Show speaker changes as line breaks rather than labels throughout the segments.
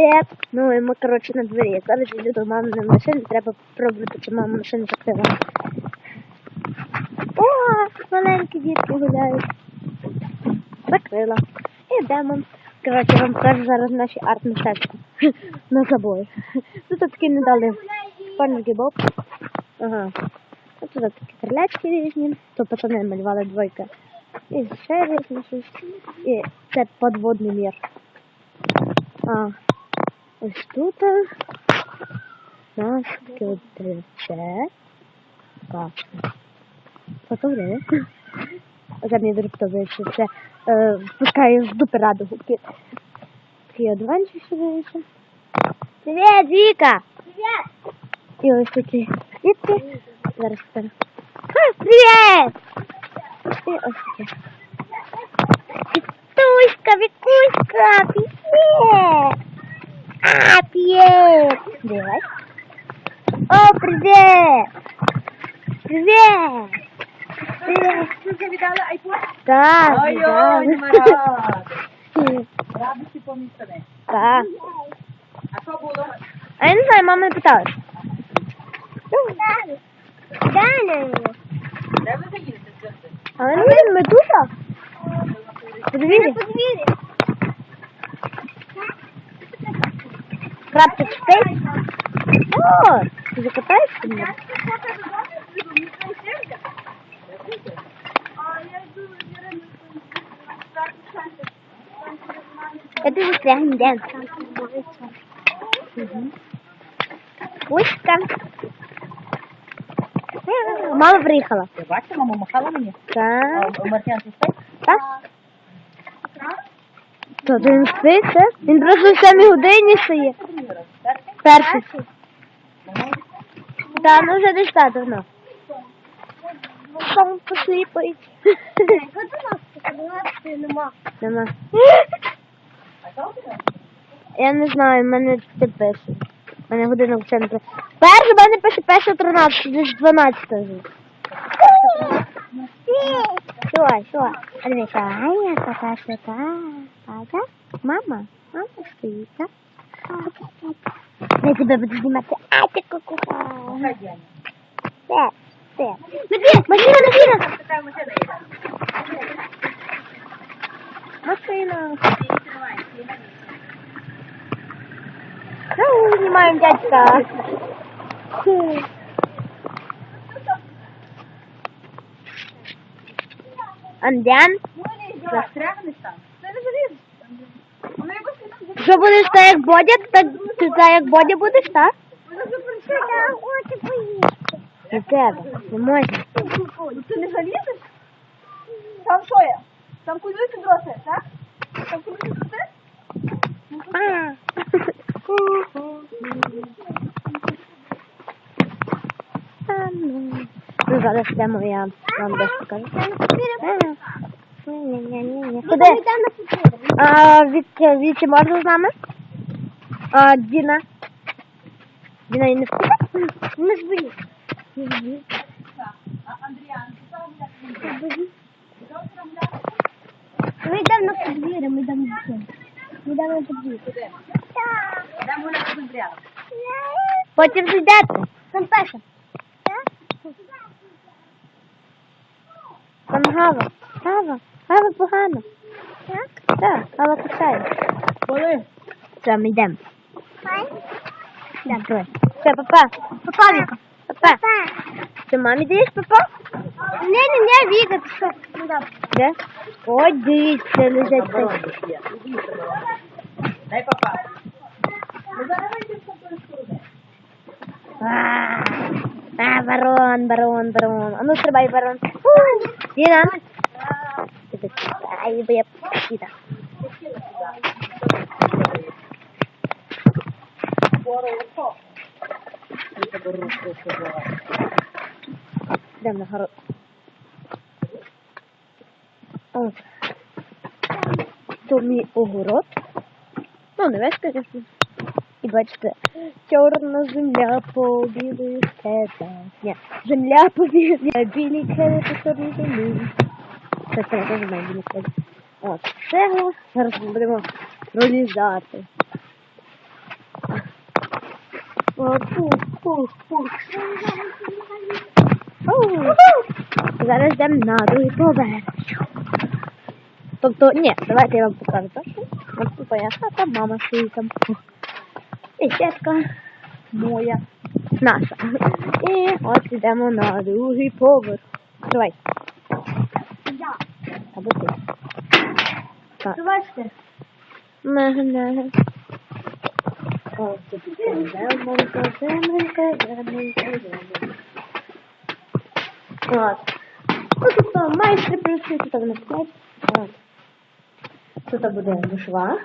Привіт! Ну і ми, коротше, на дворі. Зараз йду до маминої машини, треба пробувати, чи мама машина закрила. О, маленькі дітки гуляють. Закрила. Ідемо. Коротше, вам покажу зараз наші арт-мистецтва. На забої. Тут такі не дали паніки боб. Ага. Тут такі крилячки різні. То пацани малювали двойка. І ще різні щось. І це подводний мір. А, ось тут наш китриче. Класно. Фотографія. Оце мені дуже подобається. Це е, впускає з дупи радугу. Такий одванчик сюди. Привіт, Віка! Привіт! І ось такі квітки. Зараз покажу. А, Привіт! І ось такі. Вікуська, Вікуська, привіт! А, привіт! Давай. О, привіт! Привіт! Привіт!
Ти віддала айфон?
Так,
Ой-ой,
так.
Марат. Радості помістане.
Так.
А що було?
А я не знаю, мама не питала. Далі.
Де ви заїдете звідси?
Але ми, ми тут? Подивіться. Крапчик спейс. О, ти закатаєшся мене? Это же прям дэн. Кучка. Мама приїхала.
Ти мама махала мені?
Так.
У Мартіна це спить?
Так? То він спить, це? Він просто в самій годині стає. Перший. Та, ну вже десь так давно. Сам посліпають. Нема.
Що?
Я не знаю, в мене це пише. У мене годинок це не пише. Перше, в мене пише перше 13, десь 12 вже. Що, що? А дивися, а я така така. Ага. Мама, мама так? Я тебе буду знімати. А, ти кукуха. Все, все. Машина, машина, машина.
Машина.
Ну, снимаем дядька. Андян,
Застрягнеш там?
Що будеш так як Бодя, так ти так як Бодя будеш, так?
Я хочу поїсти.
Не треба, не можна.
Ти не залізеш? Там що є? Там кудись дроти, так? Там кудись дроти?
Ну. Ну, зараз йдемо, я вам десь покажу. А. Ні-ні-ні-ні. Куди? А, від, Вічі можна з нами? А, Діна? Діна і не спить? Не зберіть. Не
він?
Ми йдемо на подвір'я, ми йдемо на подвір'я. Ми йдемо на подвір'я.
Йдемо гуляти з
Потім зайдете.
Там перша.
Там Гава. Гава. Гава погано.
Так?
Так, Гава кусає.
Коли?
Все, ми йдемо.
Хай.
Давай. Все, папа.
Папа, Віка.
Папа.
Папа.
Ти мамі даєш папа?
Ні, ні, ні, Віка, ти що? Ну, да.
Де? Ой, дивіться, лежать цей.
Дай папа. Ну зараз вийдеш, що ти скоро.
А, а, барон, барон, барон. А ну стрибай, барон. Діна. Ай, бо я псіда. Йдемо на город. О. То мій огород. Ну, не весь, звісно. І бачите, чорна земля по білій степах. Ні, земля по білій, білій креві по чорній. Це це теж має білі. От, цегла. Зараз ми будемо пролізати. Зараз йдемо на другий поверх. Тобто, ні, давайте я вам покажу. Ось тут моя хата, мама стоїть там. І сітка моя, наша. І ось йдемо на другий поверх. Давай. Або ти. Так.
Бачите?
Мене. Ось тут земелька, земелька, земелька, земелька. Ну, тут там майстри працюють, тут вони сплять. От. Тут буде душова.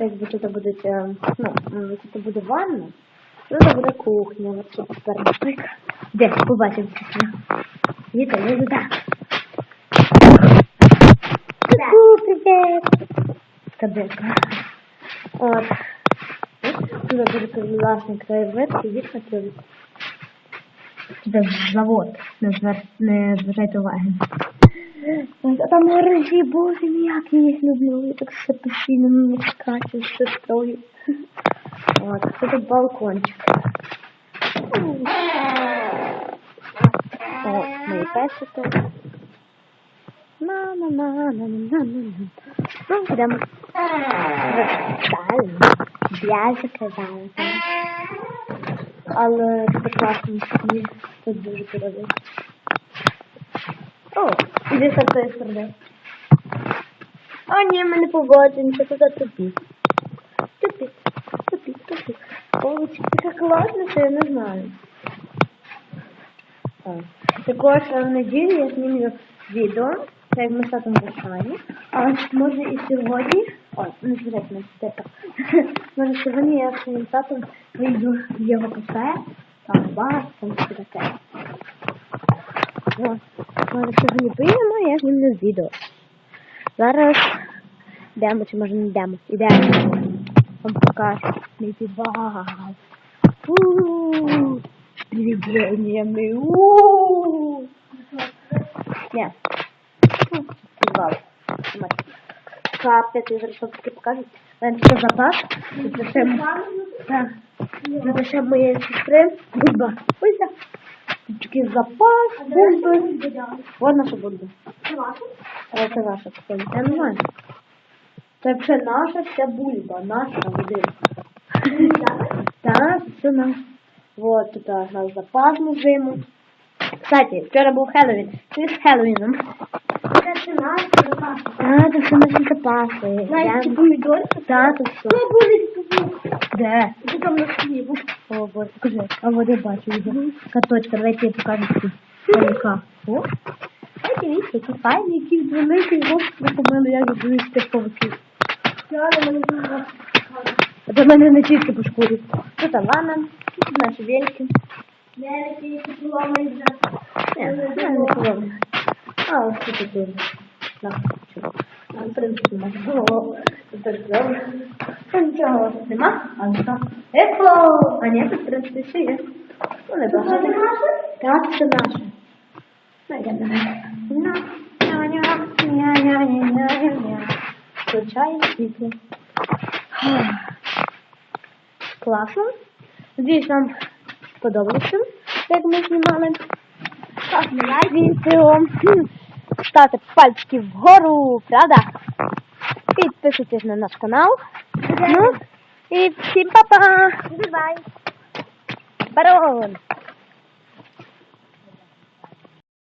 Якби тут буде, ну, тут буде ванна, тут буде кухня. Ось тут тепер наприклад. Де? Побачимо Віта, не туди. Ку, привет! Кадетка. От. Тут буде класний краєвид, і вікна тут. Це завод, не, звер... не уваги. А там гаражі, боже мій, як я їх люблю. Я так все постійно не скачу, все строю. От, це тут балкончик. О, мої песики. на на на на на на Ну, йдемо. Далі. Це я не знаю. Так. Також е, в неділю я знімлю відео, це як ми з татом А може і сьогодні, о, не на степа. Може сьогодні я з своїм татом вийду в його кафе, там бар, там все таке. От. Може сьогодні поїдемо, я знімлю відео. Зараз йдемо, чи може не йдемо. Йдемо. Вам покажу. Мій підвал. Ууу. С привидениями. Ууу. Нет. Підвал. Капець, я зараз таки покажу. Мене це запас. Ще, так. Ще моєї сестри. Бульба. Так. Такий запас. Бульби. Вот наша бульба. Це наша. Це я не знаю. Це вже наша вся бульба. Наша буде. Так, це наш. Вот тут у нас запас зиму. Кстати, вчора був Хеллоуін. Ти з Хеллоуіном.
Це наш запас.
Так, це все наші запаси.
Знаєш, ці помідори?
Так, тут все.
Це буде тобі.
Де?
Ти там на хлібу.
О, боже, покажи. А вот я бачу його. Каточка, давайте я покажу. Яка. О, Ай, дивіться, які файні, які великі, господи, помили, як цих.
Я зараз.
А до мене не чистки по шкурі. Тут ванна, тут наші вельки.
Я який купила вже.
Ні, не половина. А, ось тут тут. На, чого? В принципі, нема. О, тут теж добре. Та нічого, нема? А ну що? Еко! А ні, тут, в принципі, все є. Ну, не
Це наше?
Так, це наше. Найдемо. На, ня, ня, ня, ня, ня, ня, ня. Включаємо світло. Класно. Надіюсь, вам сподобалося, як ми знімали. Так, не лайк відео. Ставте пальчики вгору, правда? Підписуйтесь на наш канал. Ну, і всім па-па!
Бувай.
Барон!